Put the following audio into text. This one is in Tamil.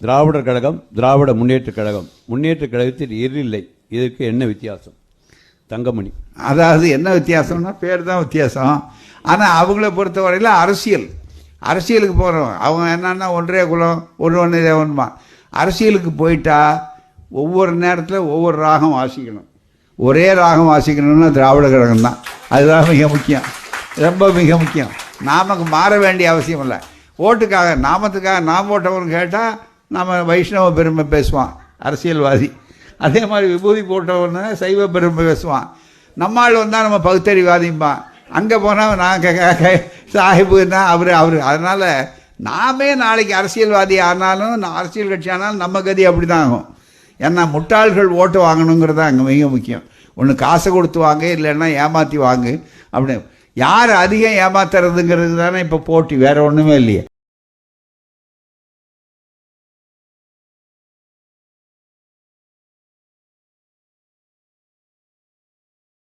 திராவிடர் கழகம் திராவிட முன்னேற்றக் கழகம். முன்னேற்றக் கழகத்தில் இரு இல்லை இதற்கு என்ன வித்தியாசம்? தங்கமணி. அதாவது என்ன வித்தியாசம்னா பேர் தான் வித்தியாசம். ஆனால் அவங்கள பொறுத்தவரையில் அரசியல். அரசியலுக்கு போகிறோம் அவங்க என்னன்னா ஒன்றே குலம் ஒன்று ஒன்று தேவன்மா. அரசியலுக்கு போயிட்டா ஒவ்வொரு நேரத்தில் ஒவ்வொரு ராகம் வாசிக்கணும். ஒரே ராகம் வாசிக்கணும்னா திராவிட கழகம் தான். அதுதான் மிக முக்கியம். ரொம்ப மிக முக்கியம். நாமக்கு மாற வேண்டிய அவசியம் இல்லை. ஓட்டுக்காக நாமத்துக்காக நாம் ஓட்டவன் கேட்டால் நம்ம வைஷ்ணவ பெருமை பேசுவான் அரசியல்வாதி. அதே மாதிரி விபூதி போட்டவன சைவ பெருமை பேசுவான். நம்மாள் வந்தால் நம்ம பகுத்தறிவாதிம்பான். அங்கே போனால் நான் சாஹிபுன்னா அவர் அவர். அதனால் நாமே நாளைக்கு அரசியல்வாதி ஆனாலும் நான் அரசியல் கட்சி ஆனாலும் நம்ம கதி அப்படி தான் ஆகும். ஏன்னா முட்டாள்கள் ஓட்டு வாங்கணுங்கிறது அங்கே மிக முக்கியம். ஒன்று காசை கொடுத்து வாங்க இல்லைன்னா ஏமாற்றி வாங்கு. அப்படி. யார் அதிகம் ஏமாத்துறதுங்கிறது தானே இப்போ போட்டி வேறு ஒன்றுமே இல்லையே.